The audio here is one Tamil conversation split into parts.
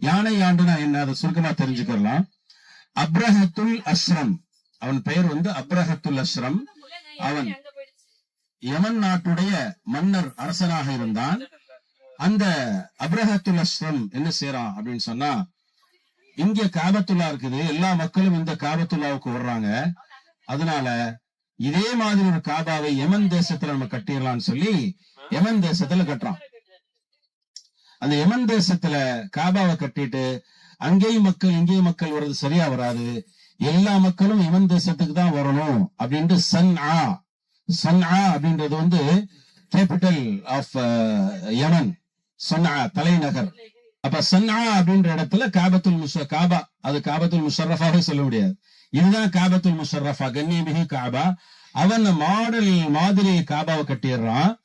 யானை ஆண்டுனா என்ன? அதை சுருக்கமா தெரிஞ்சுக்கலாம். அப்ரஹத்துல் அஸ்ரம். அவன் பெயர் வந்து அப்ரஹத்துல் அஸ்ரம். அவன் யமன் நாட்டுடைய மன்னர் அரசனாக இருந்தான். அந்த அப்ரஹத்துல் அஸ்ரம் என்ன செய்யறான் அப்படின்னு சொன்னா இங்க காபத்துல்லா இருக்குது. எல்லா மக்களும் இந்த காபத்துல்லாவுக்கு வர்றாங்க அதனால இதே மாதிரி ஒரு காபாவை யமன் தேசத்துல நம்ம கட்டிடலாம்னு சொல்லி யமன் தேசத்துல கட்டுறான் அந்த யமன் தேசத்துல காபாவை கட்டிட்டு அங்கேயும் மக்கள் இங்கேயும் மக்கள் வர்றது சரியா வராது. எல்லா மக்களும் யமன் தேசத்துக்கு தான் வரணும் அப்படின்ட்டு சன் ஆ சன் ஆ அப்படின்றது வந்து கேபிட்டல் ஆஃப் யமன். சன்ஆ தலைநகர். அப்ப சன்ஆ அப்படின்ற இடத்துல காபத்துல் முஷ காபா அது காபத்துல் முஷர்ரஃபாக சொல்ல முடியாது. இதுதான் காபத்துல் முஷர்ரஃபா கண்ணியமிகு காபா. அவன் மாடல் மாதிரி காபாவை கட்டிடுறான்.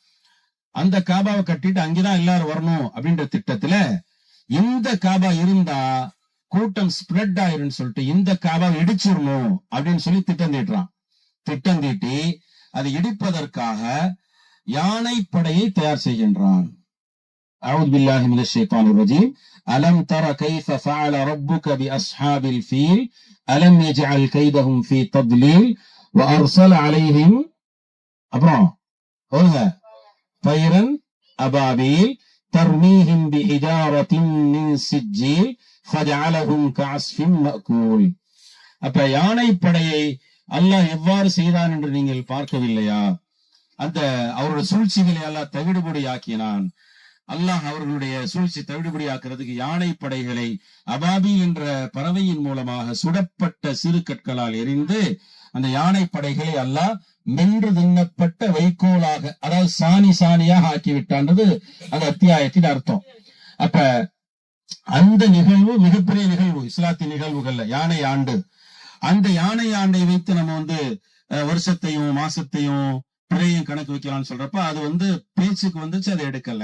அந்த காபாவை கட்டிட்டு அங்கதான் எல்லாரும் வரணும் அப்படின்ற திட்டத்துல இந்த காபா இருந்தா கூட்டம் ஸ்ப்ரெட் ஆயிருன்னு சொல்லிட்டு இந்த காபாவை இடிச்சிடணும் அப்படின்னு சொல்லி திட்டம் தீட்டுறான். திட்டம் தீட்டி அதை இடிப்பதற்காக யானை படையை தயார் செய்கின்றான். أعوذ بالله من الشيطان الرجيم ألم تر كيف فعل ربك بأصحاب الفيل ألم يجعل كيدهم في تضليل وأرسل عليهم أبرا قولها طيرا أبابيل ترميهم بحجارة من سجيل فجعلهم كعصف مأكول அப்ப யானை படையை அல்லாஹ் எவ்வாறு செய்தான் என்று நீங்கள் பார்க்கவில்லையா அந்த அவருடைய சூழ்ச்சிகளை அல்லாஹ் தவிடுபடி ஆக்கினான் அல்லாஹ் அவர்களுடைய சூழ்ச்சி தவிடுபடி ஆக்குறதுக்கு யானை படைகளை அபாபி என்ற பறவையின் மூலமாக சுடப்பட்ட சிறு கற்களால் எரிந்து அந்த யானை படைகளை அல்லாஹ் மென்று தின்னப்பட்ட வைக்கோலாக அதாவது சாணி சாணியாக ஆக்கிவிட்டான்றது அந்த அத்தியாயத்தின் அர்த்தம். அப்ப அந்த நிகழ்வு மிகப்பெரிய நிகழ்வு இஸ்லாத்தின் நிகழ்வுகள்ல யானை ஆண்டு. அந்த யானை ஆண்டை வைத்து நம்ம வந்து அஹ், வருஷத்தையும் மாசத்தையும் பிறையும் கணக்கு வைக்கலாம்னு சொல்றப்ப அது வந்து பேச்சுக்கு வந்துச்சு அதை எடுக்கல.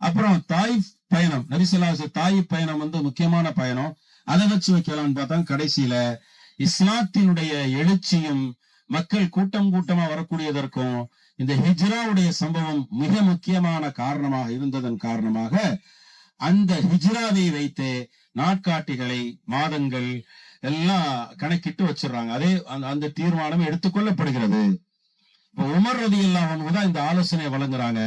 அப்புறம் தாய் பயணம் நரிசலாசு தாய் பயணம் வந்து முக்கியமான பயணம். அதை வச்சு வைக்கலாம்னு பார்த்தா கடைசியில இஸ்லாத்தினுடைய எழுச்சியும் மக்கள் கூட்டம் கூட்டமா வரக்கூடியதற்கும் இந்த ஹிஜ்ராவுடைய சம்பவம் மிக முக்கியமான காரணமாக இருந்ததன் காரணமாக அந்த ஹிஜ்ராவை வைத்து நாட்காட்டிகளை மாதங்கள் எல்லாம் கணக்கிட்டு வச்சிடுறாங்க. அதே அந்த- அந்த தீர்மானம் எடுத்துக்கொள்ளப்படுகிறது. உமர் ரதி தான் இந்த ஆலோசனை வழங்குறாங்க.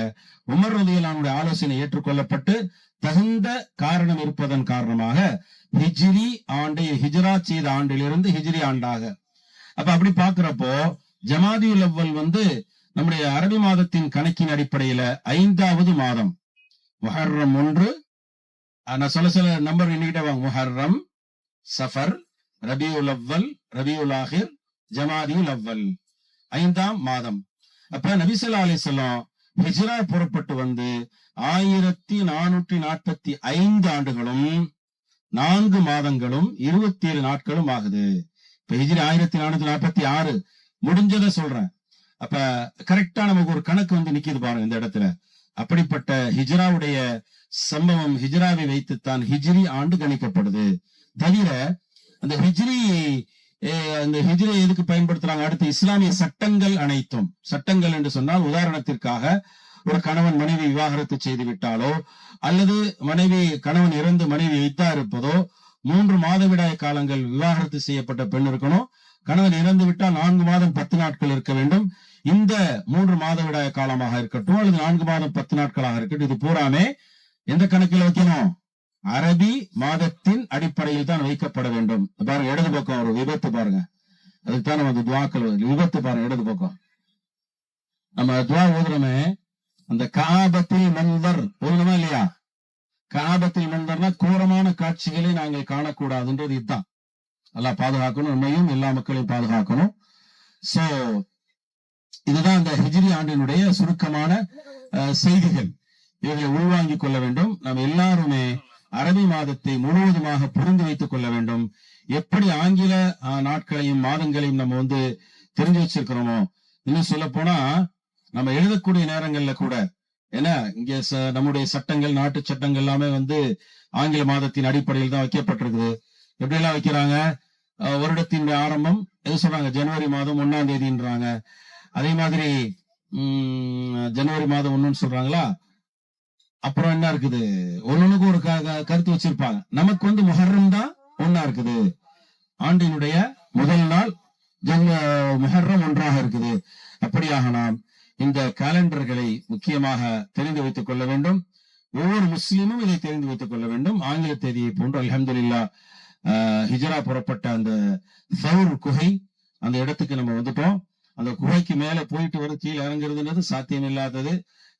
உமர் ரதி ஆலோசனை ஏற்றுக்கொள்ளப்பட்டு தகுந்த காரணம் இருப்பதன் காரணமாக ஹிஜ்ரி ஆண்டு ஹிஜ்ரா செய்த ஆண்டிலிருந்து ஹிஜ்ரி ஆண்டாக. அப்ப அப்படி பாக்குறப்போ ஜமாதியுல் அவ்வல் வந்து நம்முடைய அரபி மாதத்தின் கணக்கின் அடிப்படையில ஐந்தாவது மாதம். முஹர்ரம் ஒன்று. நான் சொல்ல சில நம்பர் எண்ணிக்கிட்டே வாங்க. முஹர்ரம் சஃபர் ரபியுல் அவ்வல் ரபியுல் ஆஹிர் ஜமாதியுல் அவ்வல். ஐந்தாம் மாதம். அப்ப நபிசல்லா அலிசல்லாம் ஹிஜ்ரா புறப்பட்டு வந்து ஆயிரத்தி நானூற்றி நாற்பத்தி ஐந்து ஆண்டுகளும் நான்கு மாதங்களும் இருபத்தி ஏழு நாட்களும் ஆகுது. இப்ப ஹிஜ்ரி ஆயிரத்தி நானூத்தி நாற்பத்தி ஆறு. முடிஞ்சதை சொல்றேன். அப்ப கரெக்டா நமக்கு ஒரு கணக்கு வந்து நிக்கிது பாருங்க இந்த இடத்துல. அப்படிப்பட்ட ஹிஜ்ராவுடைய சம்பவம் ஹிஜ்ராவை வைத்துத்தான் ஹிஜ்ரி ஆண்டு கணிக்கப்படுது. தவிர அந்த ஹிஜ்ரி அந்த ஹிஜ்ரை எதுக்கு பயன்படுத்துறாங்க? அடுத்து இஸ்லாமிய சட்டங்கள் அனைத்தும். சட்டங்கள் என்று சொன்னால் உதாரணத்திற்காக ஒரு கணவன் மனைவி விவாகரத்து செய்து விட்டாலோ அல்லது மனைவி கணவன் இறந்து மனைவி வைத்தா இருப்பதோ மூன்று மாதவிடாய் காலங்கள் விவாகரத்து செய்யப்பட்ட பெண் இருக்கணும். கணவன் இறந்து விட்டால் நான்கு மாதம் பத்து நாட்கள் இருக்க வேண்டும். இந்த மூன்று மாதவிடாய காலமாக இருக்கட்டும் அல்லது நான்கு மாதம் பத்து நாட்களாக இருக்கட்டும் இது பூராமே எந்த கணக்கில் வைக்கணும்? அரபி மாதத்தின் அடிப்படையில் தான் வைக்கப்பட வேண்டும். பாருங்க இடது பக்கம் ஒரு விபத்து பாருங்க. அதுக்கு தான் நம்ம துவாக்கள் விபத்து பாருங்க இடது பக்கம். நம்ம துவா ஓதுறோமே அந்த காபத்தில் மன்வர் ஊதுனமா இல்லையா? காபத்தில் மன்வர்னா கோரமான காட்சிகளை நாங்கள் காணக்கூடாதுன்றது இதுதான். நல்லா பாதுகாக்கணும் நம்மையும் எல்லா மக்களையும் பாதுகாக்கணும். சோ இதுதான் அந்த ஹிஜ்ரி ஆண்டினுடைய சுருக்கமான அஹ், செய்திகள். இவர்களை உள்வாங்கிக் கொள்ள வேண்டும். நாம் எல்லாருமே அரபி மாதத்தை முழுவதுமாக புரிந்து வைத்துக் கொள்ள வேண்டும். எப்படி ஆங்கில நாட்களையும் மாதங்களையும் நம்ம வந்து தெரிஞ்சு வச்சிருக்கிறோமோ? இன்னும் சொல்ல போனா நம்ம எழுதக்கூடிய நேரங்கள்ல கூட ஏன்னா இங்க ச- நம்முடைய சட்டங்கள் நாட்டு சட்டங்கள் எல்லாமே வந்து ஆங்கில மாதத்தின் அடிப்படையில் தான் வைக்கப்பட்டிருக்குது. எப்படி எல்லாம் வைக்கிறாங்க? அஹ், வருடத்தின் ஆரம்பம் எது சொல்றாங்க? ஜனவரி மாதம் ஒன்னாம் தேதின்றாங்க. அதே மாதிரி உம், ஜனவரி மாதம் ஒண்ணுன்னு சொல்றாங்களா? அப்புறம் என்ன இருக்குது? ஒன்னொன்னுக்கு ஒரு க- கருத்து வச்சிருப்பாங்க. நமக்கு வந்து முஹர்ரம் தான் ஒன்னா இருக்குது. ஆண்டினுடைய முதல் நாள் ஜன்ம முஹர்ரம் ஒன்றாக இருக்குது. அப்படியாக நாம் இந்த காலண்டர்களை முக்கியமாக தெரிந்து வைத்துக் கொள்ள வேண்டும். ஒவ்வொரு முஸ்லீமும் இதை தெரிந்து வைத்துக் கொள்ள வேண்டும். ஆங்கில தேதியை போன்று அலமதுல்லா ஆஹ், புறப்பட்ட அந்த சவுர் குகை அந்த இடத்துக்கு நம்ம வந்துட்டோம். அந்த குகைக்கு மேல போயிட்டு வர கீழே இறங்குறதுன்றது சாத்தியம் இல்லாதது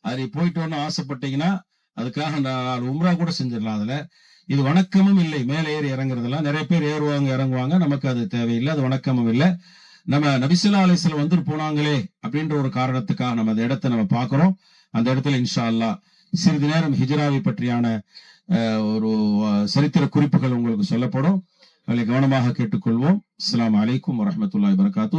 அதை போயிட்டு வரணும் ஆசைப்பட்டீங்கன்னா அதுக்காக நான் உம்ரா கூட செஞ்சிடலாம் அதுல. இது வணக்கமும் இல்லை. மேலே ஏறி இறங்குறதெல்லாம் நிறைய பேர் ஏறுவாங்க இறங்குவாங்க. நமக்கு அது தேவையில்லை. அது வணக்கமும் இல்லை. நம்ம நபிசுல்லா அலிஸ்ல வந்துட்டு போனாங்களே அப்படின்ற ஒரு காரணத்துக்காக நம்ம அந்த இடத்தை நம்ம பார்க்கிறோம். அந்த இடத்துல இன்ஷா அல்லாஹ் சிறிது நேரம் ஹிஜ்ராவை பற்றியான ஒரு சரித்திர குறிப்புகள் உங்களுக்கு சொல்லப்படும். அதை கவனமாக கேட்டுக்கொள்வோம். அஸ்லாம் அலைக்கும் வரஹ்மத்துல்லாஹி வரகாத்து